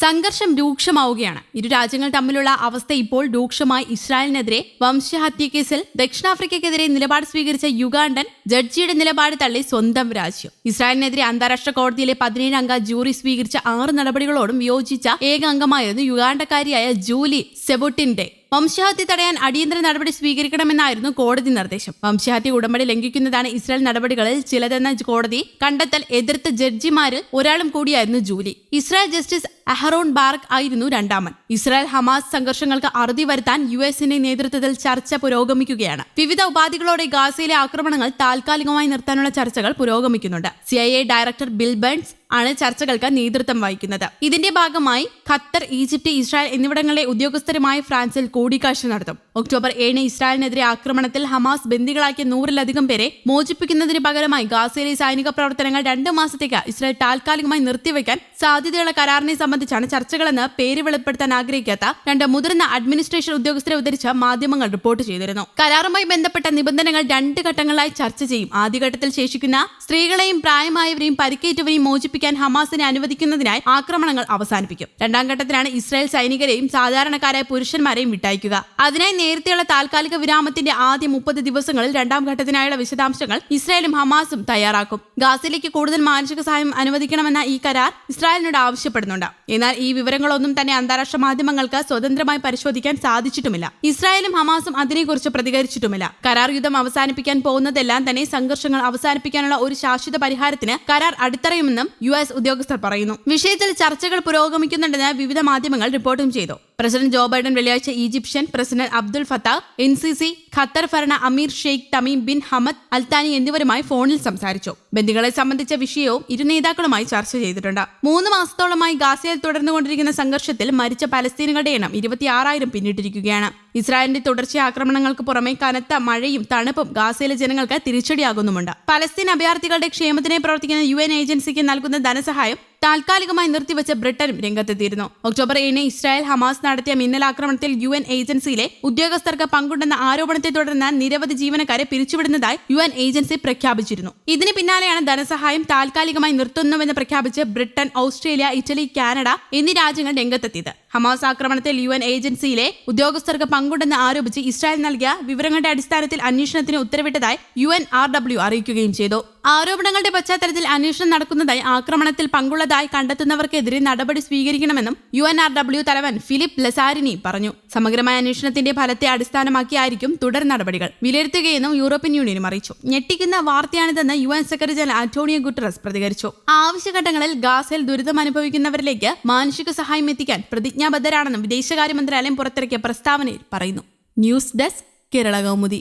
സംഘർഷം രൂക്ഷമാവുകയാണ്. ഇരു രാജ്യങ്ങൾ തമ്മിലുള്ള അവസ്ഥ ഇപ്പോൾ രൂക്ഷമായി. ഇസ്രായേലിനെതിരെ വംശഹത്യ കേസിൽ ദക്ഷിണാഫ്രിക്കയ്ക്കെതിരെ നിലപാട് സ്വീകരിച്ച യുഗാണ്ടൻ ജഡ്ജിയുടെ നിലപാട് തള്ളി സ്വന്തം രാജ്യം. ഇസ്രായേലിനെതിരെ അന്താരാഷ്ട്ര കോടതിയിലെ പതിനേഴ് അംഗ ജൂറി സ്വീകരിച്ച ആറ് നടപടികളോടും വിയോജിച്ച ഏക അംഗമായിരുന്നു യുഗാണ്ടക്കാരിയായ ജൂലി സെബുട്ടിന്റെ വംശഹത്യ തടയാൻ അടിയന്തര നടപടി സ്വീകരിക്കണമെന്നായിരുന്നു കോടതി നിർദ്ദേശം. വംശഹത്യ ഉടമ്പടി ലംഘിക്കുന്നതാണ് ഇസ്രായേൽ നടപടികളിൽ ചിലതെന്ന കോടതി കണ്ടെത്തൽ എതിർത്ത ജഡ്ജിമാരിൽ ഒരാളും കൂടിയായിരുന്നു ജൂലി. ഇസ്രായേൽ ജസ്റ്റിസ് അഹറോൺ ബാർക്ക് ആയിരുന്നു രണ്ടാമൻ. ഇസ്രായേൽ ഹമാസ് സംഘർഷങ്ങൾക്ക് അറുതി വരുത്താൻ യു എസിന്റെ നേതൃത്വത്തിൽ ചർച്ച പുരോഗമിക്കുകയാണ്. വിവിധ ഉപാധികളോടെ ഗാസയിലെ ആക്രമണങ്ങൾ താൽക്കാലികമായി നിർത്താനുള്ള ചർച്ചകൾ പുരോഗമിക്കുന്നുണ്ട്. സി ഡയറക്ടർ ബിൽ ബേൺസ് ആണ് ചർച്ചകൾക്ക് നേതൃത്വം വഹിക്കുന്നത്. ഇതിന്റെ ഭാഗമായി ഖത്തർ ഈജിപ്ത് ഇസ്രായേൽ എന്നിവിടങ്ങളിലെ ഉദ്യോഗസ്ഥരുമായി ഫ്രാൻസിൽ കൂടിക്കാഴ്ച നടത്തും. ഒക്ടോബർ ഏഴിന് ഇസ്രായേലിനെതിരെ ആക്രമണത്തിൽ ഹമാസ് ബന്ദികളാക്കിയ നൂറിലധികം പേരെ മോചിപ്പിക്കുന്നതിന് പകരമായി ഗാസയിലെ സൈനിക പ്രവർത്തനങ്ങൾ രണ്ടു മാസത്തേക്ക് ഇസ്രായേൽ താൽക്കാലികമായി നിർത്തിവെക്കാൻ സാധ്യതയുള്ള കരാറിനെ സംബന്ധിച്ചാണ് ചർച്ചകളെന്ന് പേര് വെളിപ്പെടുത്താൻ ആഗ്രഹിക്കാത്ത രണ്ട് മുതിർന്ന അഡ്മിനിസ്ട്രേഷൻ ഉദ്യോഗസ്ഥരെ ഉദ്ധരിച്ച് മാധ്യമങ്ങൾ റിപ്പോർട്ട് ചെയ്തിരുന്നു. കരാറുമായി ബന്ധപ്പെട്ട നിബന്ധനകൾ രണ്ട് ഘട്ടങ്ങളായി ചർച്ച ചെയ്യും. ആദ്യഘട്ടത്തിൽ ശേഷിക്കുന്ന സ്ത്രീകളെയും പ്രായമായവരെയും പരിക്കേറ്റവരെയും മോചിപ്പിക്കാൻ ഹമാസിനെ അനുവദിക്കുന്നതിനായി ആക്രമണങ്ങൾ അവസാനിപ്പിക്കും. രണ്ടാം ഘട്ടത്തിലാണ് ഇസ്രായേൽ സൈനികരെയും സാധാരണക്കാരായ പുരുഷന്മാരെയും വിട്ടയക്കുക. അതിനായി നേരത്തെയുള്ള താൽക്കാലിക വിരാമത്തിന്റെ ആദ്യ മുപ്പത് ദിവസങ്ങളിൽ രണ്ടാം ഘട്ടത്തിനായുള്ള വിശദാംശങ്ങൾ ഇസ്രായേലും ഹമാസും തയ്യാറാക്കും. ഗാസയിലേക്ക് കൂടുതൽ മാനസിക സഹായം അനുവദിക്കണമെന്ന ഈ കരാർ ഇസ്രായേലിനോട് ആവശ്യപ്പെടുന്നുണ്ട്. എന്നാൽ ഈ വിവരങ്ങളൊന്നും തന്നെ അന്താരാഷ്ട്ര മാധ്യമങ്ങൾക്ക് സ്വതന്ത്രമായി പരിശോധിക്കാൻ സാധിച്ചിട്ടുമില്ല. ഇസ്രായേലും ഹമാസും അതിനെക്കുറിച്ച് പ്രതികരിച്ചിട്ടുമില്ല. കരാർ യുദ്ധം അവസാനിപ്പിക്കാൻ പോകുന്നതെല്ലാം തന്നെ സംഘർഷങ്ങൾ അവസാനിപ്പിക്കാനുള്ള ഒരു ശാശ്വത പരിഹാരത്തിന് കരാർ അടിത്തറയുമെന്നും എസ് ഉദ്യോഗസ്ഥർ പറയുന്നു. വിഷയത്തിൽ ചർച്ചകൾ പുരോഗമിക്കുന്നുണ്ടെന്ന് വിവിധ മാധ്യമങ്ങൾ റിപ്പോർട്ടും ചെയ്തു. പ്രസിഡന്റ് ജോ ബൈഡൻ വെള്ളിയാഴ്ച ഈജിപ്ഷ്യൻ പ്രസിഡന്റ് അബ്ദുൽ ഫത്താ എൻ സി സി ഖത്തർ ഭരണ അമീർ Sheikh Tamim bin Hamad Al Thani എന്നിവരുമായി ഫോണിൽ സംസാരിച്ചു. ബന്ദികളെ സംബന്ധിച്ച വിഷയവും ഇരു നേതാക്കളുമായി ചർച്ച ചെയ്തിട്ടുണ്ട്. മൂന്ന് മാസത്തോളമായി ഗാസയിൽ തുടർന്നുകൊണ്ടിരിക്കുന്ന സംഘർഷത്തിൽ മരിച്ച പലസ്തീനുകളുടെ എണ്ണം ഇരുപത്തിയാറായിരം പിന്നിട്ടിരിക്കുകയാണ്. ഇസ്രായേലിന്റെ തുടർച്ചയായ ആക്രമണങ്ങൾക്ക് പുറമെ കനത്ത മഴയും തണുപ്പും ഗാസയിലെ ജനങ്ങൾക്ക് തിരിച്ചടിയാകുന്നുമുണ്ട്. പലസ്തീൻ അഭയാർത്ഥികളുടെ ക്ഷേമത്തിനായി പ്രവർത്തിക്കുന്ന യു ഏജൻസിക്ക് നൽകുന്ന ധനസഹായം താൽക്കാലികമായി നിർത്തിവെച്ച ബ്രിട്ടനും രംഗത്തെത്തിയിരുന്നു. ഒക്ടോബർ ഏഴിന് ഇസ്രായേൽ ഹമാസ് നടത്തിയ മിന്നലാക്രമണത്തിൽ യു എൻ ഏജൻസിയിലെ ഉദ്യോഗസ്ഥർക്ക് പങ്കുണ്ടെന്ന ആരോപണത്തെ തുടർന്ന് നിരവധി ജീവനക്കാരെ പിരിച്ചുവിടുന്നതായി യു എൻ ഏജൻസി പ്രഖ്യാപിച്ചിരുന്നു. ഇതിന് പിന്നാലെയാണ് ധനസഹായം താൽക്കാലികമായി നിർത്തുന്നുവെന്ന് പ്രഖ്യാപിച്ച് ബ്രിട്ടൻ ഓസ്ട്രേലിയ ഇറ്റലി കാനഡ എന്നീ രാജ്യങ്ങൾ രംഗത്തെത്തിയത്. ഹമാസ് ആക്രമണത്തിൽ യു എൻ ഏജൻസിയിലെ ഉദ്യോഗസ്ഥർക്ക് പങ്കുണ്ടെന്ന് ആരോപിച്ച് ഇസ്രായേൽ നൽകിയ വിവരങ്ങളുടെ അടിസ്ഥാനത്തിൽ അന്വേഷണത്തിന് ഉത്തരവിട്ടതായി യു എൻ ആർ ഡബ്ല്യു അറിയിക്കുകയും ചെയ്തു. ആരോപണങ്ങളുടെ പശ്ചാത്തലത്തിൽ അന്വേഷണം നടക്കുന്നതായി ആക്രമണത്തിൽ പങ്കുള്ളതായി കണ്ടെത്തുന്നവർക്കെതിരെ നടപടി സ്വീകരിക്കണമെന്നും യു എൻ ആർ ഡബ്ല്യു തലവൻ ഫിലിപ്പ് ലസാരിനി പറഞ്ഞു. സമഗ്രമായ അന്വേഷണത്തിന്റെ ഫലത്തെ അടിസ്ഥാനമാക്കിയായിരിക്കും തുടർ നടപടികൾ വിലയിരുത്തുകയെന്നും യൂറോപ്യൻ യൂണിയനും അറിയിച്ചു. ഞെട്ടിക്കുന്ന വാർത്തയാണിതെന്ന് U N secretary general Antonio Guterres പ്രതികരിച്ചു. ആവശ്യഘട്ടങ്ങളിൽ ഗാസയിൽ ദുരിതം അനുഭവിക്കുന്നവരിലേക്ക് മാനുഷിക സഹായം എത്തിക്കാൻ പ്രതിജ്ഞാബദ്ധരാണെന്നും വിദേശകാര്യ മന്ത്രാലയം പുറത്തിറക്കിയ പ്രസ്താവനയിൽ പറയുന്നു. News desk Kerala Kaumudi.